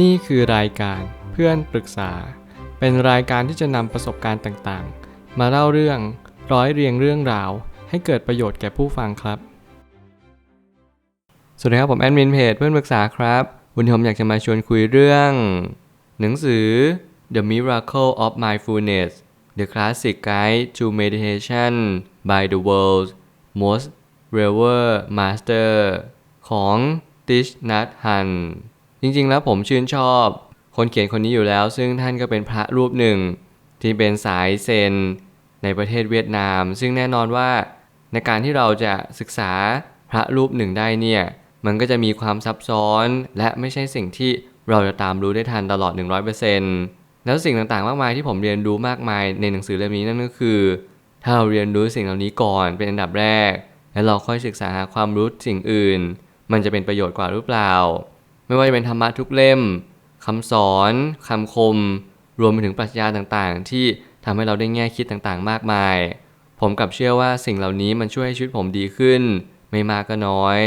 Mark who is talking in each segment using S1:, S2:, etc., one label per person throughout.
S1: นี่คือรายการเพื่อนปรึกษา เป็นรายการที่จะนำประสบการณ์ต่างๆ มาเล่าเรื่องร้อยเรียงเรื่องราว ให้เกิดประโยชน์แก่ผู้ฟังครับ สวัสดีครับผมแอดมินเพจเพื่อนปรึกษาครับ วันนี้ผมอยากจะมาชวนคุยเรื่อง หนังสือ The Miracle of Mindfulness The Classic Guide to Meditation by the World's Most Revered Master ของ Thich Nhat Hanh จริงๆแล้วผมชื่นชอบ คนเขียนคนนี้อยู่แล้ว ซึ่งท่านก็เป็นพระรูปหนึ่ง ที่เป็นสายเซน ในประเทศเวียดนาม ซึ่งแน่นอนว่าในการที่เราจะศึกษาพระรูปหนึ่งได้เนี่ย มันก็จะมีความซับซ้อนและไม่ใช่สิ่งที่เราจะตามรู้ได้ทันตลอด 100%แล้วสิ่งต่างๆ มากมายที่ผมเรียนรู้มากมายในหนังสือเล่มนี้นั่นก็คือ ถ้าเราเรียนรู้สิ่งเหล่านี้ก่อนเป็นอันดับแรก แล้วเราค่อยศึกษาหาความรู้สิ่งอื่น มันจะเป็นประโยชน์กว่าหรือเปล่า ไม่ว่าจะเป็นธรรมะทุกเล่มคำสอนคำคม รวมไปถึงปรัชญาต่างๆ ที่ทำให้เราได้แง่คิดต่างๆ มากมาย ผมกลับเชื่อว่าสิ่งเหล่านี้มันช่วยให้ชีวิตผมดีขึ้น ไม่มากก็น้อย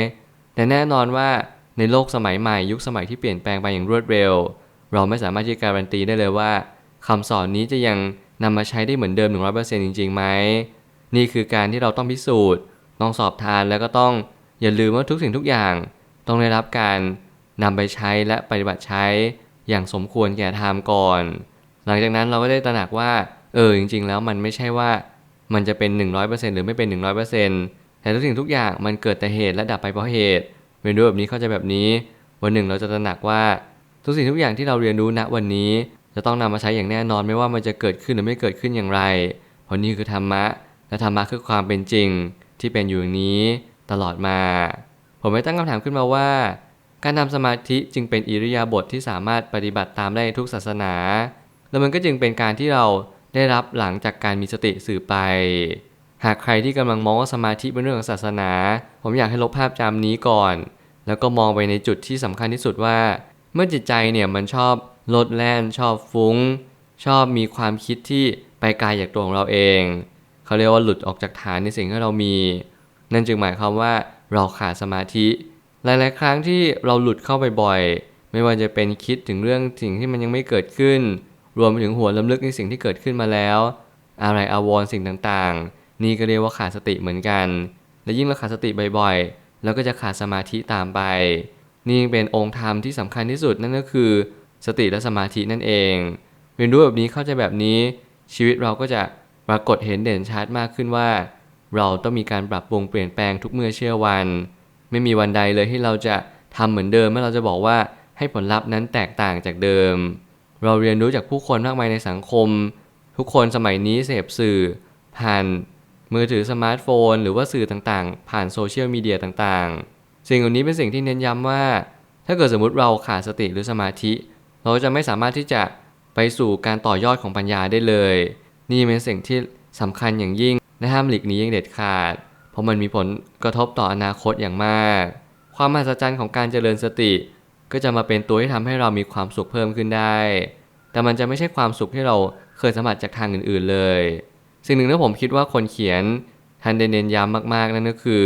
S1: แต่แน่นอนว่าในโลกสมัยใหม่ยุคสมัยที่เปลี่ยนแปลงไปอย่างรวดเร็ว เราไม่สามารถที่จะการันตีได้เลยว่าคำสอนนี้จะยังนำมาใช้ได้เหมือนเดิม 100%จริงๆไหมนี่คือการที่เราต้องพิสูจน์ ต้องสอบทานแล้วก็ต้องอย่าลืมว่าทุกสิ่งทุกอย่าง ต้องได้รับการ นำไปใช้และปฏิบัติใช้อย่างสมควรแก่ไทม์ก่อน หลังจากนั้นเราก็ได้ตระหนักว่า เออจริง ๆ แล้วมันไม่ใช่ว่ามันจะเป็น 100%หรือไม่เป็น 100%แต่ทุกสิ่งทุกอย่างมันเกิดแต่เหตุและดับไปเพราะเหตุเรียนรู้แบบนี้เข้าใจแบบนี้วันหนึ่งเราจะตระหนักว่าทุกสิ่งทุกอย่างที่เราเรียนรู้ณวันนี้ จะต้องนำมาใช้อย่างแน่นอนไม่ว่ามันจะเกิดขึ้นหรือไม่เกิดขึ้นอย่างไร เพราะนี่คือธรรมะ และธรรมะคือความเป็นจริงที่เป็นอยู่อย่างนี้ตลอดมา ผมไม่ตั้งคำถามขึ้นมาว่า การทำสมาธิจึงเป็นอิริยาบถทที่สามารถปฏิบัติตามได้ทุกศาสนา แล้วมันก็จึงเป็นการที่เราได้รับหลังจากการมีสติสื่อไป หากใครที่กำลังมองว่าสมาธิเป็นเรื่องของศาสนา ผมอยากให้ลบภาพจำนี้ก่อน แล้วก็มองไปในจุดที่สำคัญที่สุดว่า เมื่อจิตใจเนี่ยมันชอบลดแล่นชอบฟุ้ง ชอบมีความคิดที่ไปไกลจากตัวของเราเอง เขาเรียกว่าหลุดออกจากฐานในสิ่งที่เรามี นั่นจึงหมายความว่าเราขาดสมาธิ หลาย ๆ ครั้งที่เราหลุดเข้าไปบ่อย ไม่ว่าจะเป็นคิดถึงเรื่องสิ่งที่มันยังไม่เกิดขึ้น รวมไปถึงหัวลำลึกในสิ่งที่เกิดขึ้นมาแล้ว อะไรอาวรสิ่งต่างๆ นี่ก็เรียกว่าขาดสติเหมือนกัน และยิ่งเราขาดสติบ่อยๆเราก็จะขาดสมาธิตามไป นี่เป็นองค์ธรรมที่สำคัญที่สุดนั่นก็คือ สติและสมาธินั่นเองเรียนรู้แบบนี้เข้าใจแบบนี้ ชีวิตเราก็จะปรากฏเห็นเด่นชัดมากขึ้นว่า เราต้องมีการปรับปรุงเปลี่ยนแปลงทุกเมื่อเชื่อวัน ไม่มีวันใดเลยที่เราจะทำเหมือนเดิมเมื่อเราจะบอกว่าให้ผลลัพธ์นั้นแตกต่างจากเดิม เราเรียนรู้จากผู้คนมากมายในสังคม ทุกคนสมัยนี้เสพสื่อ ผ่านมือถือสมาร์ทโฟน หรือว่าสื่อต่างๆ ผ่านโซเชียลมีเดียต่างๆ สิ่งเหล่านี้เป็นสิ่งที่เน้นย้ำว่า ถ้าเกิดสมมติเราขาดสติหรือสมาธิ เราจะไม่สามารถที่จะไปสู่การต่อยอดของปัญญาได้เลย นี่เป็นสิ่งที่สำคัญอย่างยิ่งและห้ามหลีกหนีอย่างเด็ดขาด ราะมันมีผลกระทบต่ออนาคตอย่างมาก ความมหัศจรรย์ของการเจริญสติ ก็จะมาเป็นตัวที่ทำให้เรามีความสุขเพิ่มขึ้นได้ แต่มันจะไม่ใช่ความสุขที่เราเคยสัมผัสจากทางอื่นๆเลย สิ่งหนึ่งที่ผมคิดว่าคนเขียนท่านเน้นย้ำมากๆนั่นก็คือ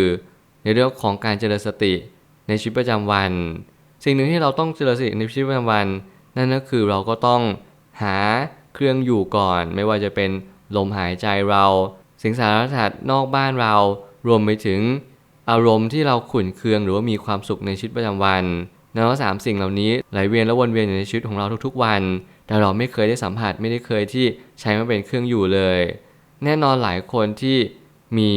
S1: ในเรื่องของการเจริญสติในชีวิตประจำวัน สิ่งหนึ่งที่เราต้องเจริญสติในชีวิตประจำวัน นั่นก็คือเราก็ต้องหาเครื่องอยู่ก่อน ไม่ว่าจะเป็นลมหายใจเรา สิ่งสารพัดนอกบ้านเรา รวมไปถึงอารมณ์ที่เราขุ่นเคืองหรือว่ามีความสุขในชีวิตประจำวันแล้วสามสิ่งเหล่านี้ไหลเวียนและวนเวียนอยู่ในชีวิตของเราทุกๆวัน แต่เราไม่เคยได้สัมผัสไม่ได้เคยที่ใช้มาเป็นเครื่องอยู่เลย แน่นอนหลายคนที่มี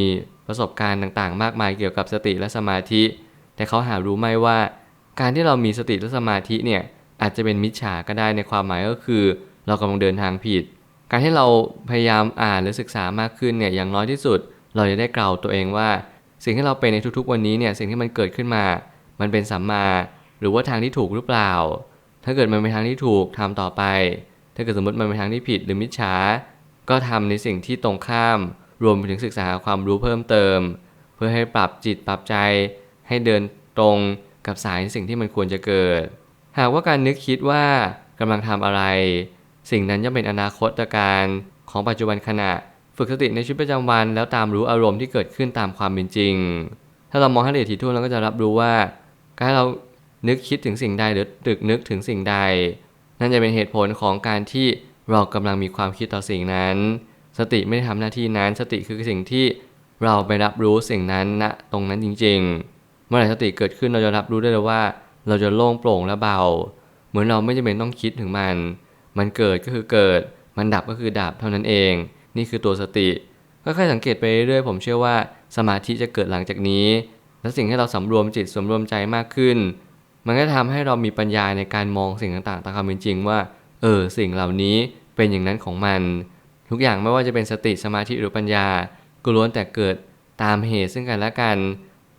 S1: ประสบการณ์ต่างๆ มากมายเกี่ยวกับสติและสมาธิ แต่เขาหารู้ไหมว่า การที่เรามีสติและสมาธิเนี่ยอาจจะเป็นมิจฉาก็ได้ในความหมายก็คือ เรากำลังเดินทางผิด การที่เราพยายามอ่านหรือศึกษามากขึ้นเนี่ยอย่างน้อยที่สุด เราจะได้กล่าวตัวเองว่า สิ่งที่เราเป็นในทุกๆ วันนี้เนี่ยสิ่งที่มันเกิดขึ้นมา มันเป็นสัมมา หรือว่าทางที่ถูกหรือเปล่า ถ้าเกิดมันเป็นทางที่ถูกทำต่อไป ถ้าเกิดสมมติมันเป็นทางที่ผิดหรือมิจฉา ก็ทำในสิ่งที่ตรงข้าม รวมไปถึงศึกษาความรู้เพิ่มเติม เพื่อให้ปรับจิตปรับใจ ให้เดินตรงกับสายสิ่งที่มันควรจะเกิด หากว่าการนึกคิดว่ากำลังทำอะไร สิ่งนั้นย่อมเป็นอนาคตการของปัจจุบันขณะ ฝึกสติในชีวิตประจำวันแล้วตามรู้อารมณ์ที่เกิดขึ้นตามความเป็นจริง ถ้าเรามองให้ละเอียดถี่ถ้วนเราก็จะรับรู้ว่า การเรานึกคิดถึงสิ่งใดหรือตึกนึกถึงสิ่งใด นั่นจะเป็นเหตุผลของการที่เรากำลังมีความคิดต่อสิ่งนั้น สติไม่ได้ทำหน้าที่นั้น สติคือสิ่งที่เราไปรับรู้สิ่งนั้นณนะตรงนั้นจริง ๆ เมื่อไหร่สติเกิดขึ้นเราจะรับรู้ได้เลยว่า เราจะโล่งโปร่งและเบา เหมือนเราไม่จำเป็นต้องคิดถึงมัน มันเกิดก็คือเกิด มันดับก็คือดับเท่านั้นเอง นี่คือตัวสติค่อยๆสังเกตไปเรื่อยๆผมเชื่อว่าสมาธิจะเกิดหลังจากนี้ และสิ่งที่เราสำรวมจิตสำรวมใจมากขึ้น มันก็ทำให้เรามีปัญญาในการมองสิ่งต่างๆตามความเป็นจริงว่า เออสิ่งเหล่านี้เป็นอย่างนั้นของมัน ทุกอย่างไม่ว่าจะเป็นสติสมาธิหรือปัญญาก็ล้วนแต่เกิดตามเหตุซึ่งกันและกัน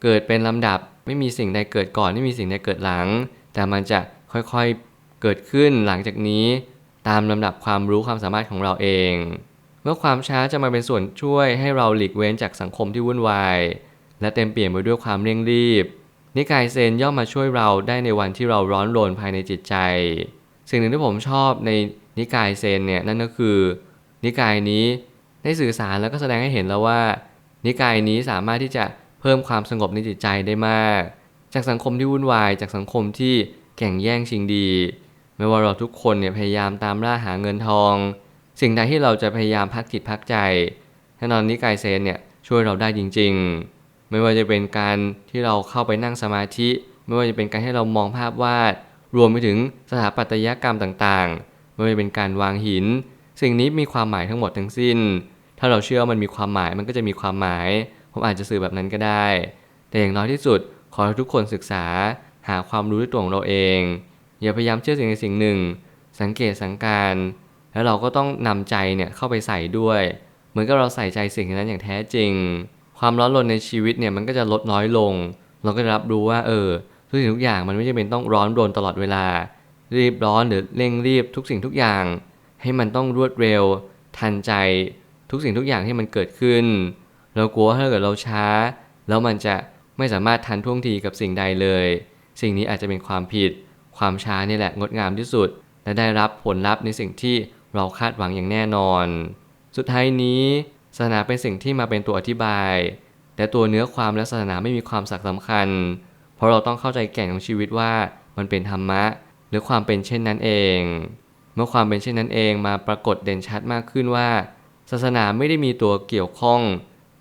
S1: เกิดเป็นลำดับไม่มีสิ่งใดเกิดก่อนไม่มีสิ่งใดเกิดหลัง แต่มันจะค่อยๆเกิดขึ้นหลังจากนี้ ตามลำดับความรู้ความสามารถของเราเอง เมื่อความช้าจะมาเป็นส่วนช่วยให้เราหลีกเว้นจากสังคมที่วุ่นวาย และเต็มเปี่ยมไปด้วยความเร่งรีบ นิกายเซนย่อมมาช่วยเราได้ในวันที่เราร้อนรนภายในจิตใจ สิ่งหนึ่งที่ผมชอบในนิกายเซนเนี่ยนั่นก็คือ นิกายนี้ได้สื่อสารแล้วก็แสดงให้เห็นแล้วว่า นิกายนี้สามารถที่จะเพิ่มความสงบในจิตใจได้มาก จากสังคมที่วุ่นวาย จากสังคมที่แข่งแย่งชิงดี ไม่ว่าเราทุกคนเนี่ยพยายามตามล่าหาเงินทอง สิ่งใดที่เราจะพยายามพักจิตพักใจแน่นอนนิกายเซนเนี่ยช่วยเราได้จริง ๆ ไม่ว่าจะเป็นการที่เราเข้าไปนั่งสมาธิ ไม่ว่าจะเป็นการให้เรามองภาพวาด รวมไปถึงสถาปัตยกรรมต่างๆ ไม่ว่าจะเป็นการวางหิน สิ่งนี้มีความหมายทั้งหมดทั้งสิ้น ถ้าเราเชื่อมันมีความหมายมันก็จะมีความหมาย ผมอาจจะสื่อแบบนั้นก็ได้ แต่อย่างน้อยที่สุดขอให้ทุกคนศึกษาหาความรู้ด้วยตัวของเราเอง อย่าพยายามเชื่อสิ่งใดสิ่งหนึ่ง สังเกตสังการ แล้วเราก็ต้องนำใจเนี่ยเข้าไปใส่ด้วย เหมือนกับเราใส่ใจสิ่งนั้นอย่างแท้จริง ความร้อนรนในชีวิตเนี่ยมันก็จะลดน้อยลง เราก็จะรับรู้ว่าเออทุกสิ่งทุกอย่างมันไม่จำเป็นต้องร้อนรนตลอดเวลา รีบร้อนหรือเร่งรีบทุกสิ่งทุกอย่าง ให้มันต้องรวดเร็ว ทันใจ ทุกสิ่งทุกอย่างที่มันเกิดขึ้น เรากลัวว่าถ้าเกิดเราช้า แล้วมันจะไม่สามารถทันท่วงทีกับสิ่งใดเลย สิ่งนี้อาจจะเป็นความผิด ความช้านี่แหละงดงามที่สุด และได้รับผลลัพธ์ในสิ่งที่ เราคาดหวังอย่างแน่นอน สุดท้ายนี้ศาสนาเป็นสิ่งที่มาเป็นตัวอธิบาย แต่ตัวเนื้อความและศาสนาไม่มีความสักสำคัญ เพราะเราต้องเข้าใจแก่นของชีวิตว่ามันเป็นธรรมะ หรือความเป็นเช่นนั้นเอง เมื่อความเป็นเช่นนั้นเองมาปรากฏเด่นชัดมากขึ้นว่า ศาสนาไม่ได้มีตัวเกี่ยวข้อง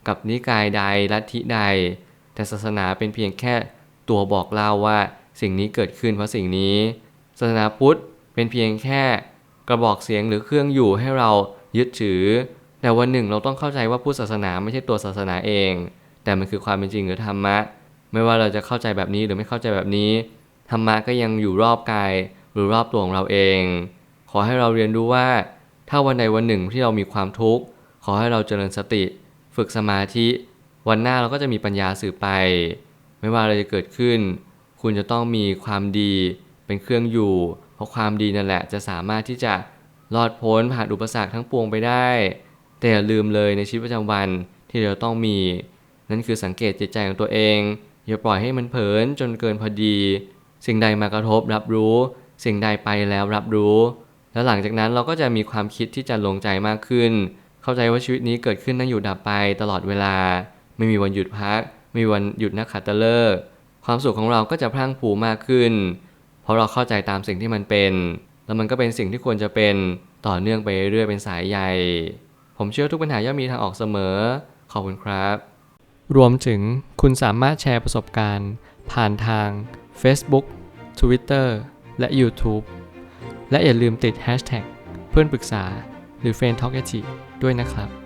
S1: กับนิกายใดลัทธิใด แต่ศาสนาเป็นเพียงแค่ตัวบอกเล่าว่าสิ่งนี้เกิดขึ้นเพราะสิ่งนี้ ศาสนาพุทธเป็นเพียงแค่ กระบอกเสียงหรือเครื่องอยู่ให้เรายึดถือ แต่วันหนึ่งเราต้องเข้าใจว่าพุทธศาสนาไม่ใช่ตัวศาสนาเอง แต่มันคือความเป็นจริงหรือธรรมะ ไม่ว่าเราจะเข้าใจแบบนี้หรือไม่เข้าใจแบบนี้ธรรมะก็ยังอยู่รอบกายหรือรอบตัวของเราเอง ขอให้เราเรียนรู้ว่า ถ้าวันใดวันหนึ่งที่เรามีความทุกข์ขอให้เราเจริญสติ ฝึกสมาธิ วันหน้าเราก็จะมีปัญญาสืบไป ไม่ว่าอะไรจะเกิดขึ้น คุณจะต้องมีความดีเป็นเครื่องอยู่ เพราะความดีนั่นแหละจะสามารถที่จะรอดพ้นผ่านอุปสรรคทั้งปวงไปได้ แต่อย่าลืมเลยในชีวิตประจำวันที่เราต้องมี นั่นคือสังเกตจิตใจของตัวเอง อย่าปล่อยให้มันเผลอจนเกินพอดี สิ่งใดมากระทบรับรู้ สิ่งใดไปแล้วรับรู้ แล้วหลังจากนั้นเราก็จะมีความคิดที่จะลงใจมากขึ้น เข้าใจว่าชีวิตนี้เกิดขึ้นตั้งอยู่ดับไปตลอดเวลา ไม่มีวันหยุดพัก ไม่มีวันหยุดนักขัตฤกษ์ความสุขของเราก็จะพรั่งพรูมากขึ้น เพราะเราเข้าใจตามสิ่งที่มันเป็น แล้วมันก็เป็นสิ่งที่ควรจะเป็นต่อเนื่องไปเรื่อยเป็นสายใยผมเชื่อทุกปัญหาย่อมมีทางออกเสมอ ขอบคุณครับ รวมถึงคุณสามารถแชร์ประสบการณ์ ผ่านทาง Facebook Twitter และ YouTube และอย่าลืมติด Hashtag เพื่อนปรึกษาหรือ f r ร e n d t a l k ด้วยนะครับ